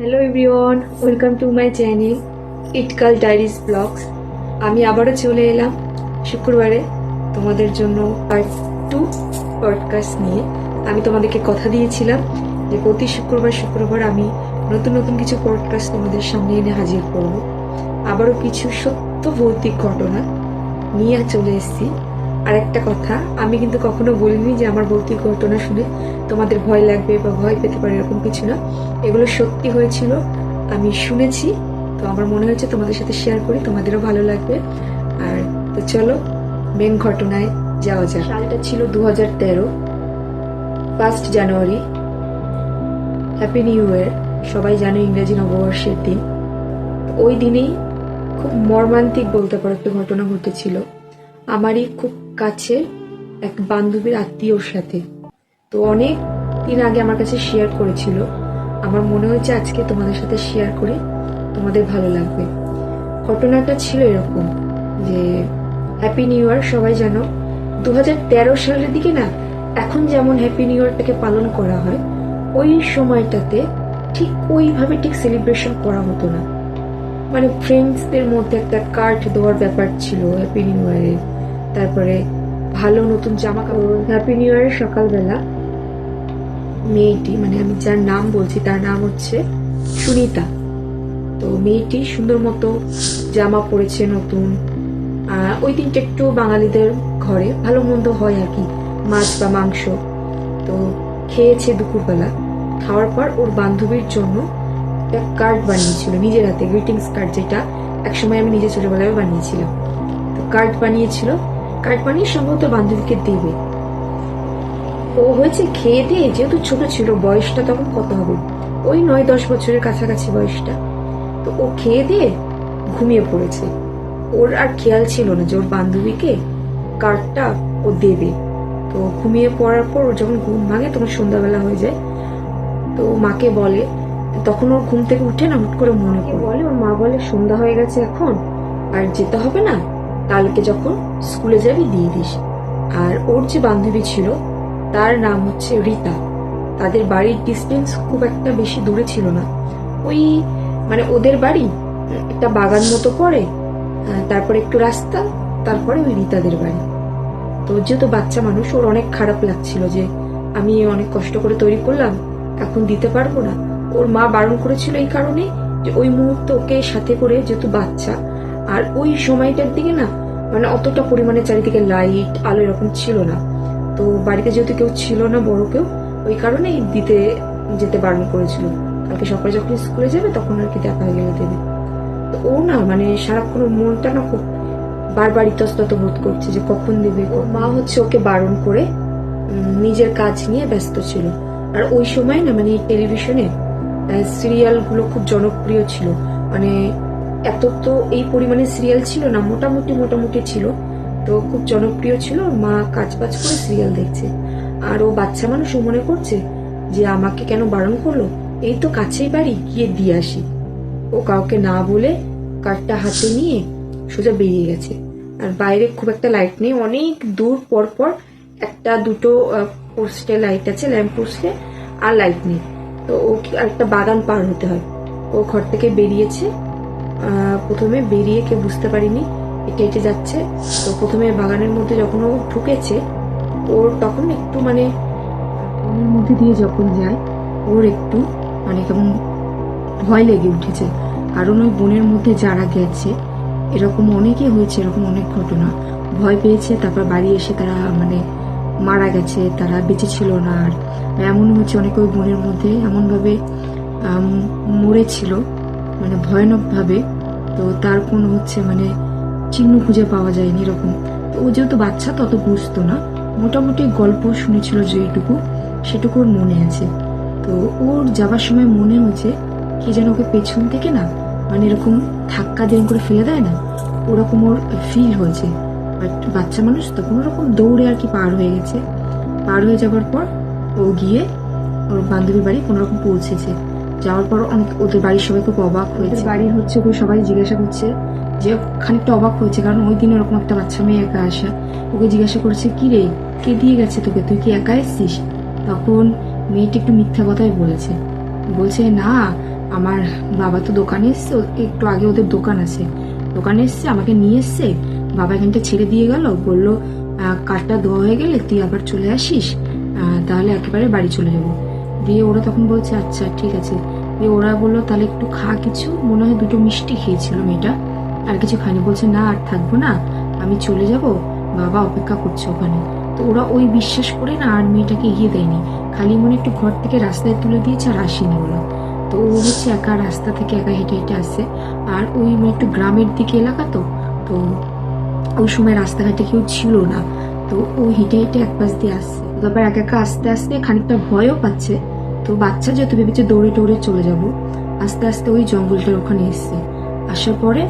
Hello everyone welcome to my channel ইটকাল diaries vlogs আমি আবারও চলে এলাম শুক্রবারে তোমাদের জন্য পার্ট টু পডকাস্ট নিয়ে। আমি তোমাদেরকে কথা দিয়েছিলাম যে প্রতি শুক্রবার শুক্রবার আমি নতুন নতুন কিছু পডকাস্ট তোমাদের সামনে এনে হাজির করব। আবারও কিছু সত্য ভৌতিক ঘটনা নিয়ে চলে এসেছি। আর একটা কথা, আমি কিন্তু কখনো বলিনি যে আমার ভৌতিক ঘটনা শুনে তোমাদের ভয় লাগবে বা ভয় পেতে পারে এরকম কিছু না। এগুলো সত্যি হয়েছিল, আমি শুনেছি, তো আমার মনে হয়েছে তোমাদের সাথে শেয়ার করি, তোমাদেরও ভালো লাগবে। আর তো চলো মেন ঘটনায় যাওয়া যাক। সালটা ছিল দু হাজার তেরো first January happy new year সবাই জানো ইংরেজি নববর্ষের দিন। ওই দিনেই খুব মর্মান্তিক বলতে পারো একটা ঘটনা ঘটেছিল। আমারই খুব কাছে এক বান্ধবীর আত্মীয়র সাথে। তো অনেক দিন আগে আমার কাছে শেয়ার করেছিল। আমার মনে হয়েছে আজকে তোমাদের সাথে শেয়ার করে, তোমাদের ভালো লাগবে। ঘটনাটা ছিল এরকম যে হ্যাপি নিউ ইয়ার সবাই জানো। দু হাজার তেরো সালের দিকে না, এখন যেমন হ্যাপি নিউ ইয়ারটাকে পালন করা হয়, ওই সময়টাতে ঠিক ওইভাবে ঠিক সেলিব্রেশন করা হতো না। মানে ফ্রেন্ডসদের মধ্যে একটা কার্ড দেওয়ার ব্যাপার ছিল হ্যাপি নিউ ইয়ারে তারপরে ভালো নতুন জামা কাপড় হ্যাপি নিউ ইয়ারের সকালবেলা। মেয়েটি মানে আমি যার নাম বলছি, তার নাম হচ্ছে সুনিতা। তো মেয়েটি সুন্দর মতো জামা পরেছে নতুন। ওই দিনটা একটু বাঙালিদের ঘরে ভালো মন্দ হয় আর কি, মাছ বা মাংস। তো খেয়েছে দুপুরবেলা। খাওয়ার পর ওর বান্ধবীর জন্য একটা কার্ড বানিয়েছিল, নিজের হাতে গ্রিটিংস কার্ড যেটা একসময় আমি নিজে ছোটবেলায় বানিয়েছিলাম। তো কার্ড বানিয়েছিল বানিয়ে সম্ভবত বান্ধবীকে দেবে। ও হয়েছে খেয়ে দিয়ে যেহেতু ছোট ছিল, বয়সটা তখন কত হবে? ওই নয় দশ বছরের কাছাকাছি বয়সটা। তো ও খেয়ে দিয়ে ঘুমিয়ে পড়েছে। ওর আর খেয়াল ছিল না যে ওর বান্ধবীকে কার্ডটা ও দেবে। তো ঘুমিয়ে পড়ার পর ওর যখন ঘুম ভাঙে তখন সন্ধ্যাবেলা হয়ে যায়। তো ও মাকে বলে, তখন ওর ঘুম থেকে উঠে না হুট করে মনে বলে, ওর মা বলে, সন্ধ্যা হয়ে গেছে এখন, আর যেতে হবে না। কালকে যখন স্কুলে যাবি, দিয়ে দিস। আর ওর যে বান্ধবী ছিল, তার নাম হচ্ছে রীতা। তাদের বাড়ির ডিস্টেন্স খুব একটা বেশি দূরে ছিল না। ওই মানে ওদের বাড়ি, একটা বাগান মতো পড়ে তারপরে একটু রাস্তা, তারপরে ওই রীতাদের বাড়ি। তো যেহেতু বাচ্চা মানুষ, ওর অনেক খারাপ লাগছিল যে, আমি অনেক কষ্ট করে তৈরি করলাম, এখন দিতে পারব না। ওর মা বারণ করেছিল এই কারণে যে, ওই মুহূর্তে ওকে সাথে করে যেহেতু বাচ্চা আর ওই সময়টার দিকে না মানে অতটা পরিমাণে চারিদিকে লাইট আলো এরকম ছিল না। তো বাড়িতে যেহেতু কেউ ছিল না, বড় কেউ, ওই কারণেই দিতে যেতে বারণ করেছিল। কালকে সকালে যখন স্কুলে যাবে, তখন আর কি দেখা গেলে দেবে তো ও না মানে সারাক্ষণ মনটা না খুব বারবার ইতস্তত বোধ করছে যে কখন দেবে মা হচ্ছে ওকে বারণ করে নিজের কাজ নিয়ে ব্যস্ত ছিল। আর ওই সময় না মানে টেলিভিশনে সিরিয়ালগুলো খুব জনপ্রিয় ছিল। মানে এত তো এই পরিমাণে সিরিয়াল ছিল না, মোটামুটি মোটামুটি ছিল। তো খুব জনপ্রিয় ছিল মা কাজ বাজ করে সিরিয়াল দেখছে। আর ও বাচ্চা মানুষ মনে করছে যে আমাকে কেন বারণ করল? এই তো কাছেই বাড়ি, গিয়ে দিয়ে আসি। ও কাউকে না বলে কার্ডটা হাতে নিয়ে সোজা বেরিয়ে গেছে। আর বাইরে খুব একটা লাইট নেই, অনেক দূর পর পর একটা দুটো পোস্টে লাইট আছে ল্যাম্প পোস্টে আর লাইট নেই। তো ও একটা বাগান পার হতে হয়। ও ঘর থেকে বেরিয়েছে প্রথমে বেরিয়ে কেউ বুঝতে পারিনি হেঁটে যাচ্ছে। তো প্রথমে বাগানের মধ্যে যখন ও ঢুকেছে, ওর তখন একটু মানে মধ্যে দিয়ে যখন যায়, ওর একটু মানে কেমন ভয় লেগে উঠেছে। কারণ ওই বনের মধ্যে যারা গেছে, এরকম অনেকে হয়েছে, এরকম অনেক ঘটনা। ভয় পেয়েছে, তারপর বাড়ি এসে তারা মানে মারা গেছে, তারা বেঁচে ছিল না আর। এমন হচ্ছে অনেকে ওই বনের মধ্যে এমনভাবে মরেছিল। মানে ভয়ানকভাবে তো তার কোনো হচ্ছে মানে চিহ্ন খুঁজে পাওয়া যায়নি এরকম। তো ও যেহেতু বাচ্চা, তত বুঝতো না। মোটামুটি গল্প শুনেছিল যেটুকু সেটুকু ওর মনে আছে। তো ওর যাবার সময় মনে হয়েছে কি যেন ওকে পেছন থেকে না মানে এরকম ধাক্কা দিয়ে করে ফেলে দেয় না, ওরকম ওর ফিল হয়েছে। বাট বাচ্চা মানুষ তো কোনো রকম দৌড়ে আর কি পার হয়ে গেছে। পার হয়ে যাবার পর ও গিয়ে ওর বান্ধবীর বাড়ি কোনো রকম পৌঁছেছে। যাওয়ার পর অনেক ওদের বাড়ির সবাই খুব অবাক হয়েছে। বাড়ির হচ্ছে ওকে সবাই জিজ্ঞাসা করছে যে খানিকটা অবাক হয়েছে, কারণ ওই দিন ওরকম একটা বাচ্চা মেয়ে একা আসা। ওকে জিজ্ঞাসা করেছে, কি রে, কে দিয়ে গেছে তোকে? তুই কি একা এসছিস? তখন মেয়েটি একটু মিথ্যা কথাই বলেছে। বলছে, না, আমার বাবা তো দোকানে এসছে একটু আগে ওদের দোকান আছে। দোকানে এসছে, আমাকে নিয়ে এসছে, বাবা এখানটা ছেড়ে দিয়ে গেল, বলল কাঠটা ধোয়া হয়ে গেলে তুই আবার চলে আসিস তাহলে একেবারে বাড়ি চলে যাব। দিয়ে ওরা তখন বলছে আচ্ছা ঠিক আছে। দিয়ে ওরা বলল, তাহলে একটু খা কিছু। মনে হয় দুটো মিষ্টি খেয়েছিল মেয়েটা। আর কিছু খায়নি। বলছে, না, আর থাকব না। আমি চলে যাব। বাবা অপেক্ষা করছে ওখানে। তো ওরা ওই বিশ্বাস করে না, আর মেয়েটাকে এগিয়ে দেয়নি। খালি মনে একটু ঘর থেকে রাস্তায় তুলে দিয়েছে আর আসেনি ওরা। তো ও হচ্ছে একা রাস্তা থেকে একা হেঁটে হেঁটে আসছে। আর ওই মানে একটু গ্রামের দিকে এলাকা তো তো ওই সময় রাস্তাঘাটে কেউ ছিল না। তো ও হেঁটে হেঁটে এক পাশ দিয়ে আসছে। তারপর একা একা আস্তে আস্তে খানিকটা ভয়ও পাচ্ছে। তো বাচ্চা যেহেতু ভেবেছে দৌড়ে দৌড়ে চলে যাব। আস্তে আস্তে ওই জঙ্গলটার ওখানে এসছে। আসার পরে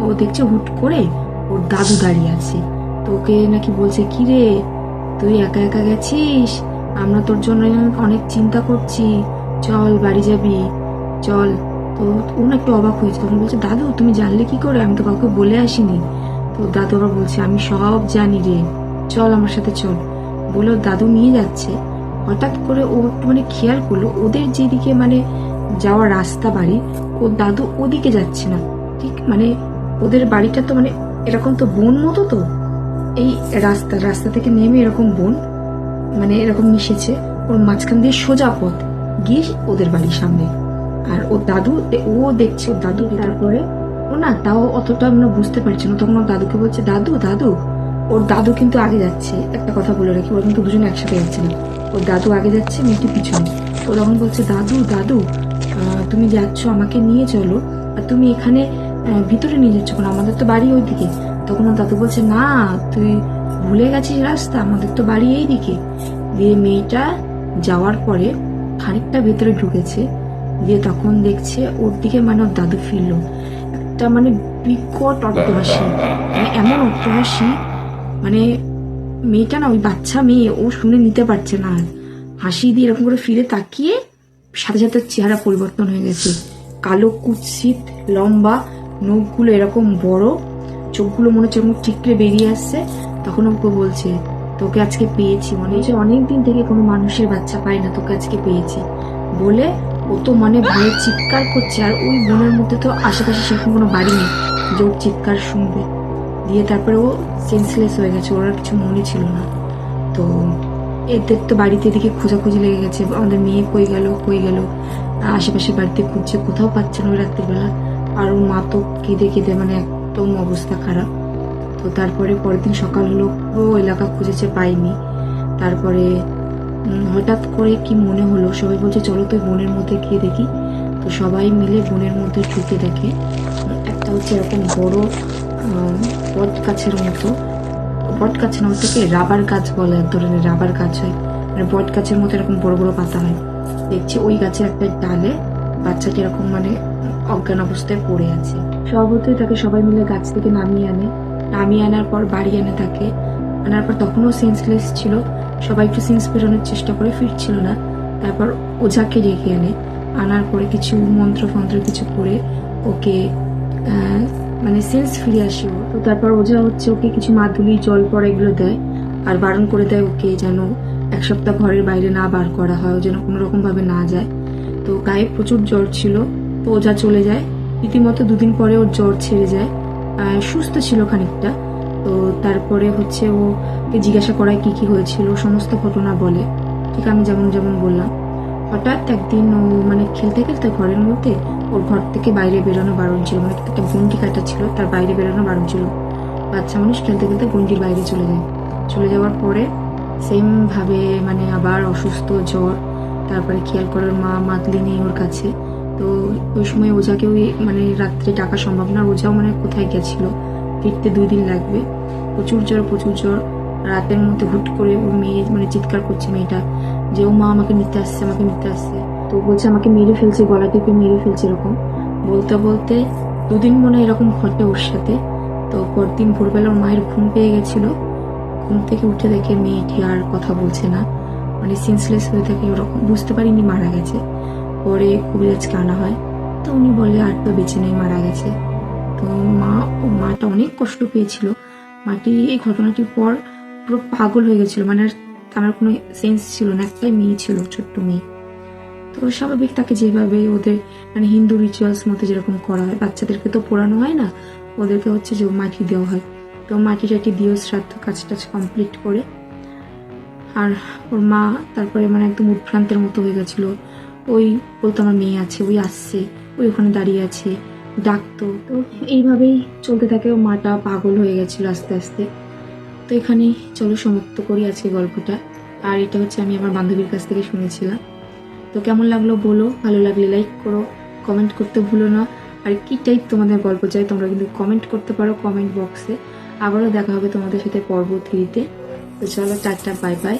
ও দেখছে হুট করে ওর দাদু দাঁড়িয়ে আছে। তো ওকে নাকি বলছে কি রে তুই একা একা গেছিস? আমরা তোর জন্য অনেক চিন্তা করছি। চল, বাড়ি যাবি। চল। তো ও না একটু অবাক হয়েছে। তখন বলছে, দাদু, তুমি জানলে কি করে? আমি তো কাউকে বলে আসিনি। তো দাদু আবার বলছে, আমি সব জানি রে। চল আমার সাথে চল। বলে দাদু নিয়ে যাচ্ছে। হঠাৎ করে ও একটু মানে খেয়াল করল ওদের যেদিকে মানে যাওয়ার রাস্তা বাড়ি, ও দাদু ওদিকে যাচ্ছে না ঠিক মানে ওদের বাড়িটা তো মানে এরকম তো বন মতো তো। এই রাস্তা রাস্তা থেকে নেমে এরকম বন মানে এরকম মিশেছে। ওর মাঝখান দিয়ে সোজা পথ গিয়ে ওদের বাড়ির সামনে। আর ওর দাদু ও দেখছে দাদু তারপরে ও না তাও অতটা মানে বুঝতে পারছে না। তখন ওর দাদুকে বলছে, দাদু দাদু। ওর দাদু কিন্তু আগে যাচ্ছে। একটা কথা বলে রাখি, ওরা কিন্তু দুজনে একসাথে যাচ্ছে। না ওর দাদু আগে যাচ্ছে, মেয়েটি পিছনে। ও তখন বলছে, দাদু দাদু তুমি যাচ্ছ, আমাকে নিয়ে চলো। আর তুমি এখানে ভিতরে নিয়ে যাচ্ছ কেন? আমাদের তো বাড়ি ওইদিকে। তখন ওর দাদু বলছে, না, তুই ভুলে গেছিস রাস্তা, আমাদের তো বাড়ি এই দিকে দিয়ে মেয়েটা যাওয়ার পরে খানিকটা ভেতরে ঢুকেছে। দিয়ে তখন দেখছে ওর দিকে মানে ওর দাদু ফিরলো। একটা মানে বিকট অট্টহাসি মানে এমন অট্টহাসি মানে মেয়েটা না, ওই বাচ্চা মেয়ে ও শুনে নিতে পারছে না। হাসি দিয়ে এরকম করে ফিরে তাকিয়ে সাথে সাথে চেহারা পরিবর্তন হয়ে গেছে। কালো কুৎসিত, লম্বা, নখগুলো এরকম বড়, চোখগুলো মনে হচ্ছে এরকম ঠিকরে বেরিয়ে আসছে। তখন ওকে বলছে, তোকে আজকে পেয়েছি। মনে হচ্ছে অনেক দিন থেকে কোনো মানুষের বাচ্চা পায় না, তোকে আজকে পেয়েছি। বলে ও তো মানে ভয়ে চিৎকার করছে, আর ওই বনের মধ্যে তো আশেপাশে সেরকম কোনো বাড়ি নেই। যে ওর চিৎকার শুনবে। দিয়ে তারপরে ও সেন্সলেস হয়ে গেছে। ওর আর কিছু মনে ছিল না। তো এদের তো বাড়িতে এদিকে খোঁজাখুঁজি লেগে গেছে। আমাদের মেয়ে কই গেল কই গেল? আশেপাশে বাড়িতে খুঁজছে, কোথাও পাচ্ছে না ওই রাত্রিবেলা। আর ওর মা তো কেঁদে কেঁদে মানে একদম অবস্থা খারাপ। তো তারপরে পরের দিন সকাল হলো, পুরো এলাকা খুঁজেছে পাইনি। তারপরে হঠাৎ করে কি মনে হলো? সবাই বলছে, চলো তুই বনের মধ্যে গিয়ে দেখি। তো সবাই মিলে বনের মধ্যে ঢুকে দেখে একটা হচ্ছে এরকম বড় বট গাছের মতো। বট গাছের না ওটাকে রাবার গাছ বলে এক ধরনের রাবার গাছ হয়। মানে বট গাছের মতো এরকম বড় বড় পাতা হয়। দেখছি ওই গাছের একটা ডালে বাচ্চাটি এরকম মানে অজ্ঞান অবস্থায় পড়ে আছে। স্বভাবতই তাকে সবাই মিলে গাছ থেকে নামিয়ে আনে। নামিয়ে আনার পর বাড়ি আনে তাকে। আনার পর তখনও সেন্সলেস ছিল। সবাই একটু সেন্স ফেরানোর চেষ্টা করে, ফিরছিল না। তারপর ওঝাকে ডেকে আনে। আনার পরে কিছু মন্ত্র ফন্ত্র কিছু করে ওকে মানে সেন্স ফিরে আসে ও। তো তারপর ওঝা হচ্ছে, ওকে কিছু মাদুলি, জল পড়া এগুলো দেয় আর বারণ করে দেয় ওকে যেন এক সপ্তাহ ঘরের বাইরে না বার করা হয়, ও যেন কোনো রকম ভাবে না যায়। তো গায়ে প্রচুর জ্বর ছিল, তো ওঝা চলে যায়। রীতিমতো দুদিন পরে ওর জ্বর ছেড়ে যায়। সুস্থ ছিল খানিকটা। তো তারপরে হচ্ছে ওকে জিজ্ঞাসা করায় কি কি হয়েছিল, সমস্ত ঘটনা বলে। ঠিক আমি যেমন যেমন বললাম। হঠাৎ একদিন ও মানে খেলতে খেলতে ঘরের মধ্যে ওর ঘর থেকে বাইরে বেরোনো বারণ ছিল। মানে একটা গন্ডি কাটা ছিল, তার বাইরে বেরোনো বারণ ছিল। বাচ্চা মানুষ খেলতে খেলতে গন্ডির বাইরে চলে যায়। চলে যাওয়ার পরে সেম ভাবে মানে আবার অসুস্থ, জ্বর, তারপরে খেয়াল করার মা মাতলি নেই ওর কাছে। তো ওই সময় ওঝাকে ওই মানে রাত্রে ডাকা সম্ভব না ওঝাও মানে কোথায় গেছিল? ফিরতে দুই দিন লাগবে। প্রচুর জ্বর প্রচুর জ্বর। রাতের মধ্যে হুট করে ওর মেয়ে মানে চিৎকার করছে মেয়েটা। যে ও মা আমাকে নিতে আসছে, আমাকে নিতে আসছে। তো বলছে, আমাকে মেরে ফেলছে, গলা টিপে মেরে ফেলছে, এরকম। বলতে বলতে দুদিন মনে এরকম ঘটে ওর সাথে। তো পরদিন ভোরবেলা ওর মায়ের ঘুম পেয়ে গেছিল। ঘুম থেকে উঠে দেখে মেয়েটি আর কথা বলছে না। মানে সেন্সলেস হয়ে থাকে ওরকম। বুঝতে পারিনি মারা গেছে। পরে কবিরাজকে আনা হয়। তো উনি বলে, আর তো বেঁচে নেই, মারা গেছে। তো মা ও মাটা অনেক কষ্ট পেয়েছিল। মাটি, এই ঘটনাটির পর পুরো পাগল হয়ে গেছিল। মানে আর আমার কোনো সেন্স ছিল না একটাই মেয়ে ছিল, ছোট্ট মেয়ে। তো স্বাভাবিক তাকে যেভাবে ওদের মানে হিন্দু রিচুয়ালস মতো যেরকম করা হয়, বাচ্চাদেরকে তো পোড়ানো হয় না, ওদেরকে হচ্ছে যে মাটি দেওয়া হয়। তো মাটি টাটি দিয়েও শ্রাদ্ধ কাজ টাজ কমপ্লিট করে। আর ওর মা তারপরে মানে একদম উদ্ভ্রান্তের মতো হয়ে গেছিল। ওই বলতো, আমার মেয়ে আছে, ওই আসছে, ওই ওখানে দাঁড়িয়ে আছে, ডাকতো। তো এইভাবেই চলতে থাকে ও মাটা পাগল হয়ে গেছিল আস্তে আস্তে। তো এখানেই চলো সমাপ্ত করি আজকে গল্পটা। আর এটা হচ্ছে আমি আমার বান্ধবীর কাছ থেকে শুনেছিলাম। তো কেমন লাগল বলো? ভালো লাগলে লাইক করো কমেন্ট করতে ভুলো না। আর কী টাইপ তোমাদের গল্প চাই তোমরা কিন্তু কমেন্ট করতে পারো কমেন্ট বক্সে আবারও দেখা হবে তোমাদের সাথে পর্ব থ্রিতে তো। চলো টাটা বাই বাই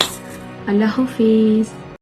আল্লাহ হাফিজ।